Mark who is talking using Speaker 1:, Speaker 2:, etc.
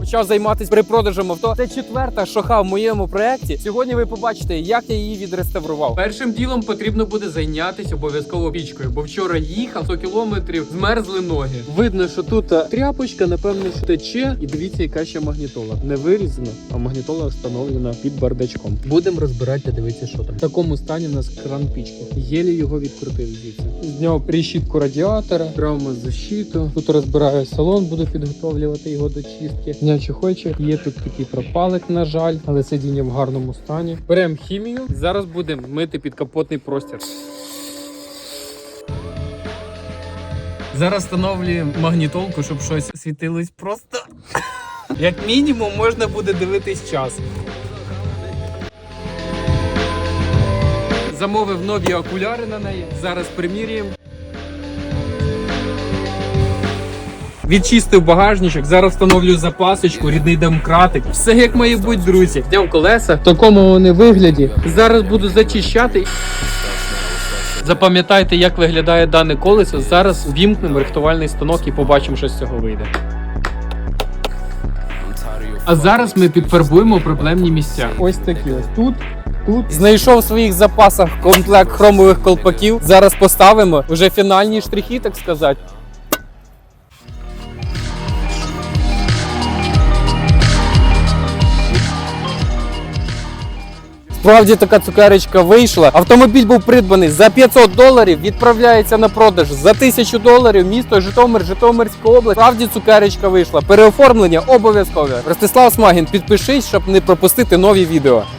Speaker 1: почав займатися перепродажем авто. Це четверта шоха в моєму проєкті. Сьогодні ви побачите, як я її відреставрував. Першим ділом потрібно буде зайнятися обов'язково пічкою, бо вчора їхав 100 кілометрів, змерзли ноги. Видно, що тут е, тряпочка, напевно, що тече. І дивіться, яка ще магнітола. Не вирізана, а магнітола встановлена під бардачком. Будемо розбирати та дивитися, що там. В такому стані у нас кран пічки. Єлі його відкрутив звідси. Зняв прищітку радіатора, травмозащиту. Тут розбираю салон, буду підготовлювати його до чистки. Зняв чехольчик. Є тут такий пропалик, на жаль, але сидіння в гарному стані. Беремо хімію. Зараз будемо мити підкапотний простір. Зараз встановлюємо магнітолку, щоб щось світилось просто. Як мінімум, можна буде дивитись час. Замовив нові окуляри на неї. Зараз примірюємо. Відчистив багажничок, зараз встановлю запасочку, рідний домкратик. Все як має бути, друзі. Зняв колеса в такому вони вигляді. Зараз буду зачищати. Запам'ятайте, як виглядає дане колесо. Зараз вімкнемо рихтувальний станок і побачимо, що з цього вийде. А зараз ми підфарбуємо проблемні місця. Ось такі ось тут. Тут знайшов в своїх запасах комплект хромових колпаків. Зараз поставимо вже фінальні штрихи, так сказати. Справді така цукерочка вийшла. Автомобіль був придбаний за 500 доларів, відправляється на продаж за 1000 доларів. Місто Житомир, Житомирська область. Справді цукерочка вийшла. Переоформлення обов'язкове. Ростислав Смагін, підпишись, щоб не пропустити нові відео.